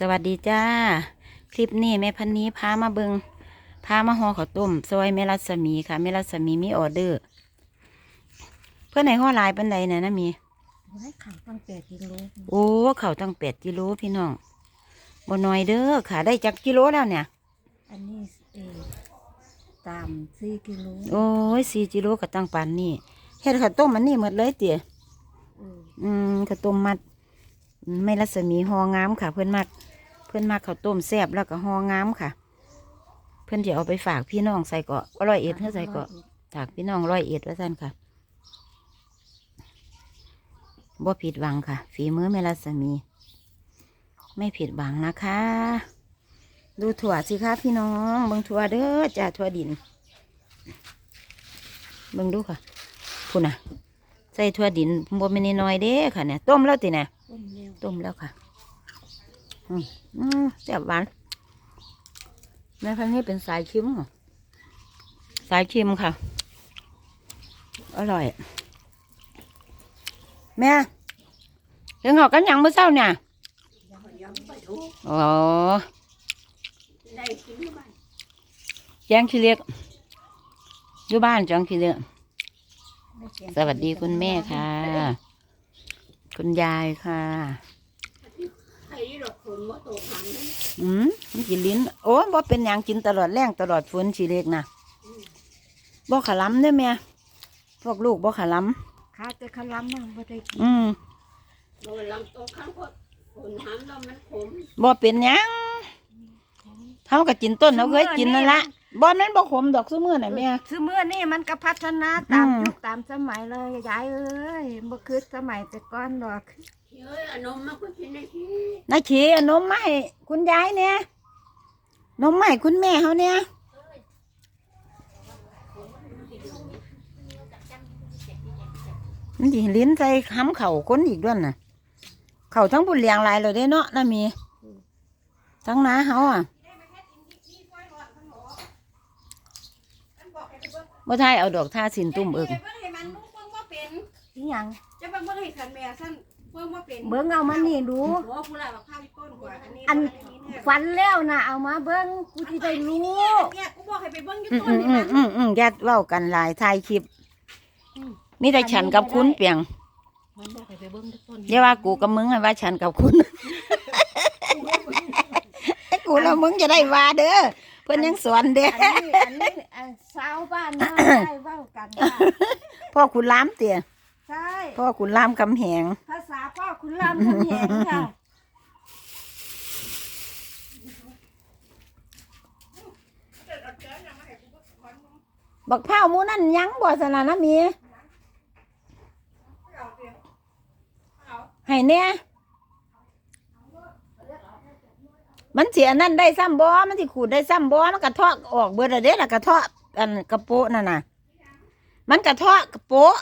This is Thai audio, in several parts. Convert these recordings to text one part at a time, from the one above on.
สวัสดีจ้า คลิปนี้แม่พันนี้พามาเบิงพามาห่อข้าวต้มซอยแม่รัศมีค่ะแม่รัศมีมีออเดอร์ เพื่อนไหนห่อหลายปันใดนะนะมีให้ข่าวตั้งแต่กิโลโอ้เขาวตั้งแปดกิโลพี่น้องบ่น้อยเด้อค่ะได้จักกิโลแล้วเนี่ย อันนี้เออตามสี่กิโลโอ้ยสี่กิโลก็ตั้งปานนี่เฮ็ดข้าวต้มมันนี่หมดเลยเตี๋ยเอออืมข้าวต้มมัด ไม่รัศมีหองามค่ะ เพื่อนมักเพื่อนมักเขาต้มแซ่บแล้วก็หองามค่ะ เพื่อนจะเอาไปฝากพี่น้องใส่เกาะร้อยเอ็ดเพื่อใส่เกาะฝากพี่น้องร้อยเอ็ดว่าท่านค่ะบ่ผิดหวังค่ะ ฝีมือแม่รัศมี ไม่ผิดหวังนะคะ ดูถั่วสิคะพี่น้องเบิ่งถั่วเด้อจ้าถั่วดินเบิ่งดูค่ะพูดนะใส่ถั่วดินบ่ไม่นน้อยเด้ค่ะเนี่ยต้มแล้วติเนี่ย ต้มเร็วต้มแล้วค่ะอืมอืมแซ่บหวานแม่พันนี้เป็นสายชิมเหรอสายชิมค่ะ อร่อย แม่เรื่องหอกกันหยังเมื่อเช้าเนี่ยอ๋อแจงขี้เล็กอยู่บ้านจังขี้เล็กไม่เสียงสวัสดีคุณแม่ค่ะ คุณยายค่ะอืมมันกินลิ้น โอ้ยบ่เป็นหยังกินตลอดแรงตลอดฝนชีเล็กนะบ่ขะล้ำเด้อแม่พวกลูกบ่ขะล้ข้าจะขลัมมั่งบ่ได้กิำนอืมโดนลำตัวข้างพดฝนหามแล้วมันขมบ่เป็นหยังเฮาก็กินต้นเราเคยกินนั่นละ บ่แม่นบ่ขมดอกซุมื้อน่ะแม่คือเมื่อนี่มันก็พัฒนาตามอืมยุคตามสมัยเลยยายเอ้ยบ่คือสมัยแต่ก่อนดอกเฮ้ยเอานมมาก็กินได้ทีนาขีเอานมมาให้คุณยายเนี่ยนมมาให้คุณแม่เฮาเนี่ยมันสิลิ้นใส่ค้ำเข่าคนอีกด้วยน่ะ เข่าทั้งบุญเลียงหลายเลยเด้เนาะน่ามี ทั้งน้าเฮาอะ บ่ทายเอาดอกท่าสินตุ้มเอิงเบิ่งให้มันลูกเบิ่งว่าเป็น อีหยังจะเบิ่งเบิ่งให้ขันแม่สั้นเบิ่งว่าเป็นเบิ่งเอามานี่ดูโอ้ผู้ละบักข้าวต้นกว่าอันนี้อันเนี่ยฝันแล้วนะเอามาเบิ่งกูสิได้รู้ เนี่ยกูบอกให้ไปเบิ่งอยู่อืมต้นอืมนี่อืมัมนอืมอืมยัดเว้ากันหลายทายคลิปมีแต่ฉันกับคุณเปียงมันบอกให้ไปเบิ่งอยู่ต้นอย่าว่ากูกับมึงให้ว่าฉันกับคุณกูแล้วมึงจะได้ว่าเด้อ เพื่อนยังสอนเด้ออันนี้อันนี้อันสาวบ้านน้าได้เว้ากันว่าพ่อคุณล้ามเตี่ยใช่พ่อคุณล้ามคำแหง ภาษาพ่อคุณรามคำแหงค่ะบักเผาวหมูนั่นยังบ่สนานะเมียให้เนี่ย มันเสียนั่นได้ซ้ำบ่มันสิขูดได้ซ้ำบ่มันกระเทาะออกเบิดแล้วเด้ล่ะกระเทาะอันกระโปะนั่นน่ะ มันกระเทาะกระโปะ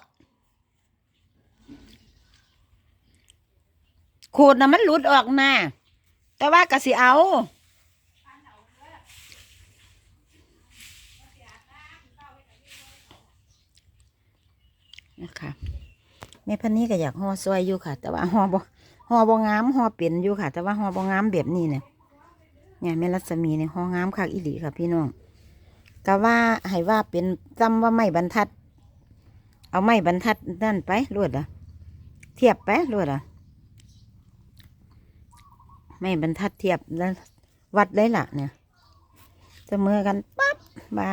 ขูดน่ะมันหลุดออกมาแต่ว่ากระสิเอานะคะแม่พันนี้ก็อยากห่อซอยอยู่ค่ะ แต่ว่าห่อบ่ห่อบ่งามห่อเป็นอยู่ค่ะ แต่ว่าห่อบ่งามแบบนี้เนี่ย เนี่ยแม่รัศมีเนี่ยห่องามคักอีหลีค่ะพี่น้องก็ว่าให้ว่าเป็นจำว่าไม่บรรทัด เอาไม้บรรทัดนั่นไปรวดอะ เทียบไปรวดอะไม่บรรทัดเทียบแล้ววัดได้ละเนี่ยเสมอกันปั๊บมา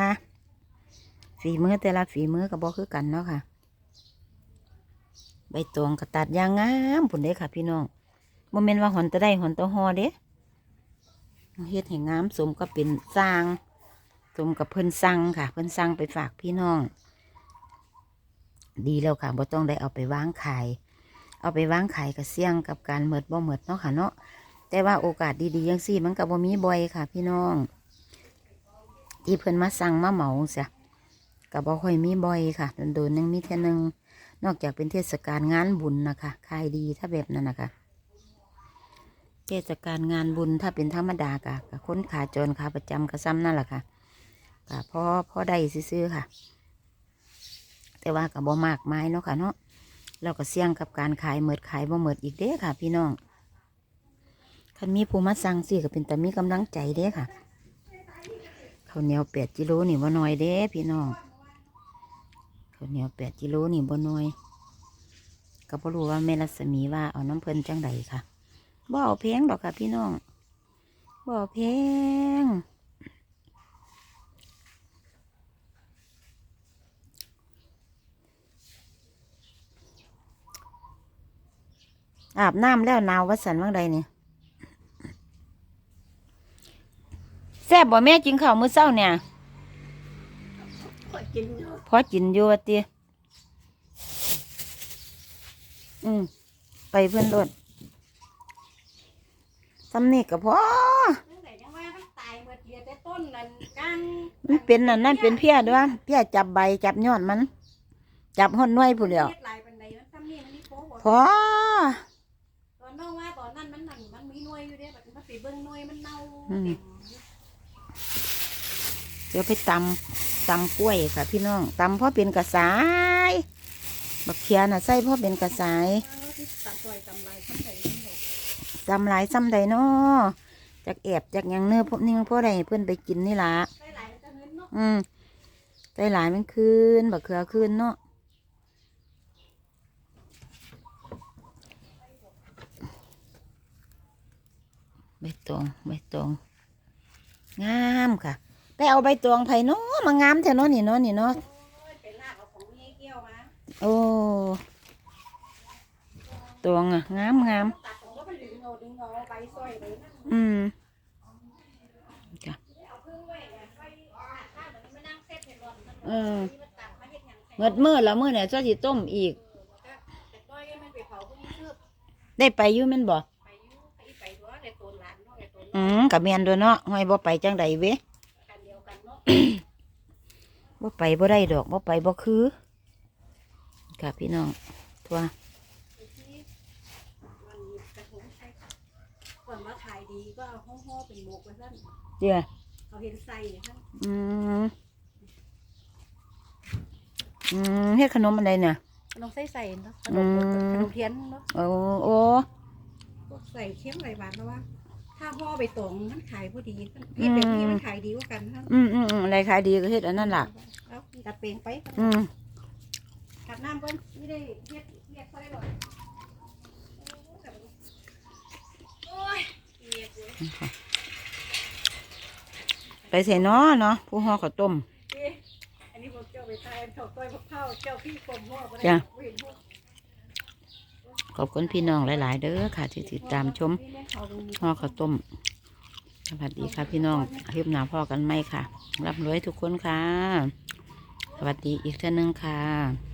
ฝีมือแต่ละฝีมือก็บ่คือกันเนาะค่ะ ใบตองก็ตัดอยางงามผุนเด้ค่ะ พี่น้องโมเมนว่าหอนตะได้หอนตะหอเด้ เฮ็ดให้งามสมก็เป็นสร้างสมกับเพิ่นสั่งค่ะ เพิ่นสั่งไปฝากพี่น้อง ดีแล้วค่ะบ่ต้องได้เอาไปวางขาย เอาไปวางขายก็เสี่ยงกับการเหมิดบ่เหมิดเนาะค่ะเนาะแต่ว่าโอกาสดีๆยังสี่มันก็บ่มีบ่อยค่ะ พี่น้องที่เพิ่นมาสั่งมาเหมาเสียก็บ่ค่อยมีบ่อยค่ะโดนๆนึงมีเท่ยหนึงนอกจากเป็นเทศกาลงานบุญนะคะขายดีถ้าแบบนั้นนะคะ เทศกาลงานบุญถ้าเป็นธรรมดากะกะค้นขาจรขาประจำกะซ้ำนั่นแหละค่ะกะพอพอได้ซื้อค่ะ แต่ว่ากับบ่มากไม้เนาะค่ะเนาะเราก็เสี่ยงกับการขายเหมิดขายบ่เหมิดอีกเด้อค่ะ พี่น้องคันมีผู้มาสั่งสิก็เป็นแต่มีกำลังใจเด้ค่ะข้าวเหนียวแปดกิโลนี่บ่น้อยเด้ พี่น้องข้าวเหนียวแปดกิโลนี่บ่น้อยก็บ่รู้ว่าแม่รัศมีว่าเอาน้ำเพลินจังใดค่ะ บ่เอาแพงดอกค่ะพี่น้องบ่เอาแพงอาบน้ำแล้วหนาววัสันว่างใดนี่แซ่บบ่แม่กินข้าวมื้อเช้าเนี่ยก็กินอยู่พอกินอยู่ว่าติอืมไปเพื่อนรถ สำนี่ก็พอตั้งแต่ยังว่ามันตายหมดเดียวแต่ต้นนั่นกลางมันเป็นนั่นนั่นเป็นเพี้ยด้วยเพี้ยจับใบจับยอดมัน จับหอนน้อยผู้เดียวเฮ็ดหลายปานใดมันซ้ำนี่มันนี่โป๊บ่พอตอนน้องว่าตอนนั้นมันนั่นมันมีหน่วยอยู่เด้บัดมันไปเบิ่งหน่วยมันเน่าเต็มเดี๋ยวไปตำตำกล้วยค่ะพี่น้องตำพ่อเป็นกระสายบักเขียน่ะใส่พ่อเป็นกระสายเอาที่ตัดต่อยตำลายซ้ำใด ซ้ำใดจำหลายซ้ำใดเนาะจากแอบจากหยังเนื้อพวกนี้พ่อใดเพื่อนไปกินนี่ล่ะใส่หลายจะเงินเนาะอืมใจหลายมันคืนบักเขือคืนเนาะใบตองใบตองงามค่ะไปเอาใบตองไผ่เนาะมางามแท้เนาะนี่เนาะนี่เนาะโอ้ยไปลากเอาของนี่เกี่ยวมาโอ้ตองอะงามงาม ตัดของก็ไปดึงเอาดึงเอาใบซอยไปนั่นอืมเอาพึ่งไว้เนี่ยไว้ข้างเหมือนมันนั่งเซ็ตเห็ดร้อเออที่มันตัดมาเฮ็ดหยังใส่เมื่อมื่อแล้วมื่อเนี่ยจะสิต้มอีก ได้ไปอยู่แม่นบ่ไปอยู่ไปไปตัวในตัวหลานเนาะในตัวอืมกับเมียนด้วยเนาะห้อยบ่ไปจังใดเว้บ่ไปบ่ได้ดอกบ่ไปบ่คือค่ะพี่น้องทัว ไอ้ที่มันมีกระทงใส่ก่อน ว่าขายดีก็เอาห่อๆเป็นหมกไว้ซั่นเดี๋ยวเขาเห็นใส่ซั่นอืมอืมเฮ็ดขนมอะไรเนี่ยลองใส่ใส่เนาะขนอืมมขนมเทียนเนาะโอ้โอ้พวกใส่เค็มหลายบาทแล้วว่า ถ้าห่อไปตรงมันขายพอดีเฮ็ดแบบนี้มันขายดีกว่ากันฮะอืมอืมอืมอะไรขายดีก็เฮ็ดอันนั้นล่ะ เอาดัดเปลงไปอืมขัดน้ำเพิ่นไม่ได้เฮ็ดเรียกเขาได้หรอกโอ้ยเรียกเว้ย ไปใส่น้อเนาะผู้ห่อข้าวต้มเอ๊ะอันนี้ผมเจ้าไปทายเจ้าต้อยมะพร้าวเจ้าพี่กลมห่อบ่ได้จ้ะบ่เห็นห่อขอบคุณพี่น้องหลาย ๆ เด้อค่ะ ที่ติดตามชมนี่แม่เขาดูห่อข้าวต้มสวัสดีค่ะพี่น้องคลิปหนาพ่อกันไหมค่ะรับรวยทุกคนค่ะ สวัสดีอีกเท่านึงค่ะ